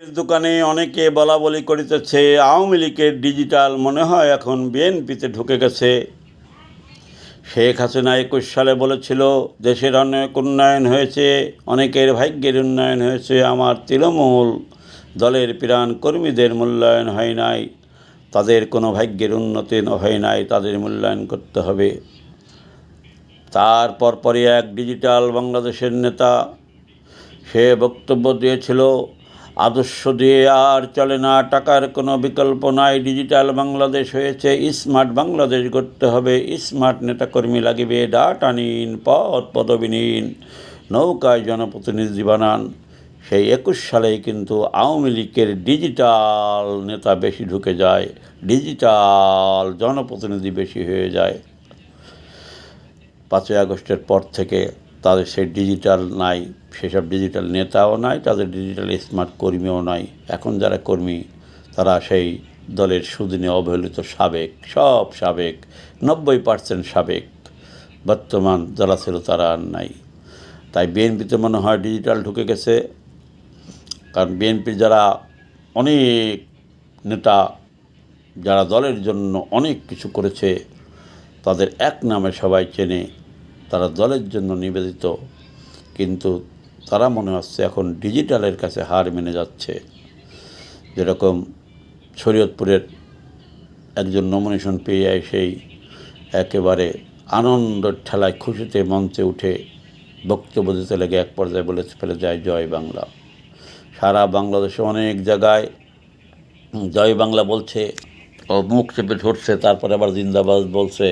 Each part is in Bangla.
দোকানে অনেকে বলা বলি করিতেছে, আওয়ামী লীগের ডিজিটাল মনে হয় এখন বিএনপিতে ঢুকে গেছে। শেখ হাসিনা একুশ সালে বলেছিল, দেশের অনেক উন্নয়ন হয়েছে, অনেকের ভাগ্যের উন্নয়ন হয়েছে, আমার তৃণমূল দলের প্রাণ কর্মীদের মূল্যায়ন হয় নাই, তাদের কোনো ভাগ্যের উন্নতি হয় নাই, তাদের মূল্যায়ন করতে হবে। তারপর পরে এক ডিজিটাল বাংলাদেশের নেতা সে বক্তব্য দিয়েছিল আদর্শ দিয়ে আর চলে না, টাকার কোনো বিকল্প নাই। ডিজিটাল বাংলাদেশ হয়েছে, স্মার্ট বাংলাদেশ গড়তে হবে। স্মার্ট নেতাকর্মী লাগিবে ডাটা নিন পদ পদবি নিন, নৌকায় জনপ্রতিনিধি বানান। সেই একুশ সালেই কিন্তু আওয়ামী লীগের ডিজিটাল নেতা বেশি ঢুকে যায়, ডিজিটাল জনপ্রতিনিধি বেশি হয়ে যায়। পাঁচই আগস্টের পর থেকে তাদের সেই ডিজিটাল নাই, সেসব ডিজিটাল নেতাও নাই, তাদের ডিজিটাল স্মার্ট কর্মীও নাই। এখন যারা কর্মী, তারা সেই দলের সুদিনে অবহেলিত সাবেক, সব সাবেক, নব্বই পার্সেন্ট সাবেক। বর্তমান যারা ছিল তারা আর নাই। তাই বিএনপিতে মনে হয় ডিজিটাল ঢুকে গেছে। কারণ বিএনপির যারা অনেক নেতা, যারা দলের জন্য অনেক কিছু করেছে, তাদের এক নামে সবাই চেনে তারা দলের জন্য নিবেদিত, কিন্তু তারা মনে হচ্ছে এখন ডিজিটালের কাছে হার মেনে যাচ্ছে। যেরকম শরীয়তপুরের একজন নমিনেশন পেয়ে যায়, সেই একেবারে আনন্দের ঠেলায় খুশিতে মঞ্চে উঠে বক্তব্য দিতে লেগে এক পর্যায়ে বলে ফেলে যায়, জয় বাংলা। সারা বাংলাদেশে অনেক জায়গায় জয় বাংলা বলছে মুখ চেপে ধরছে, তারপরে আবার জিন্দাবাদ বলছে।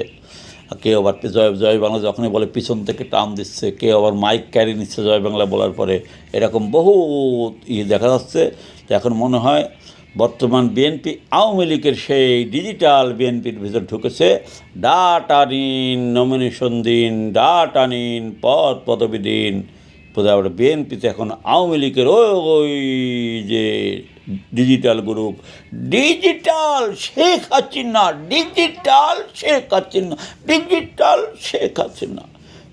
কেউ আবার জয় জয় বাংলা যখনই বলে পিছন থেকে টান দিচ্ছে কেউ আবার মাইক ক্যারি নিচ্ছে জয় বাংলা বলার পরে, এরকম বহু ইয়ে দেখা যাচ্ছে। এখন মনে হয় বর্তমান বিএনপি আওয়ামী লীগের সেই ডিজিটাল বিএনপির ভিতর ঢুকেছে। ডাটা নিন নমিনেশন দিন, ডাটা নিন, পদ, পদবী দিন। আমরা বিএনপিতে এখন আওয়ামী লীগের ওই যে digital group digital Sheikh Hasina digital Sheikh Hasina digital Sheikh Hasina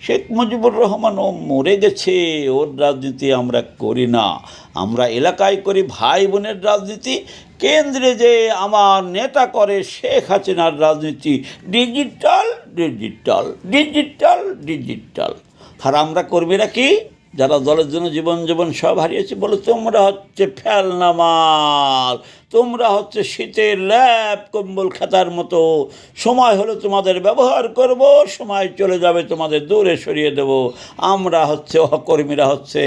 Sheikh Mujibur রহমানও মরে গেছে, ওর রাজনীতি আমরা করি না। আমরা এলাকায় করি, ভাই বোনের রাজনীতি, কেন্দ্রে যে আমার নেতা করে শেখ হাসিনার রাজনীতি ডিজিটাল ডিজিটাল ডিজিটাল ডিজিটাল আর আমরা করবি না কি? যারা দলের জন্য জীবন জীবন সব হারিয়েছে, বলে তোমরা হচ্ছে ফেলনা মাল তোমরা হচ্ছে শীতের ল্যাপ কম্বল খাতার মতো, সময় হলে তোমাদের ব্যবহার করব, সময় চলে যাবে তোমাদের দূরে সরিয়ে দেব, আমরা হচ্ছে অকর্মীরা হচ্ছে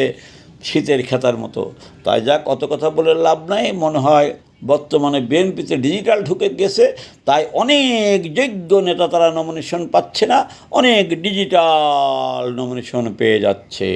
শীতের খেতার মতো। তাই যা কত কথা বলে লাভ নাই, মনে হয় বর্তমানে বিএনপিতে ডিজিটাল ঢুকে গেছে, তাই অনেক যোগ্য নেতা তারা নমিনেশন পাচ্ছে না, অনেক ডিজিটাল নমিনেশন পেয়ে যাচ্ছে।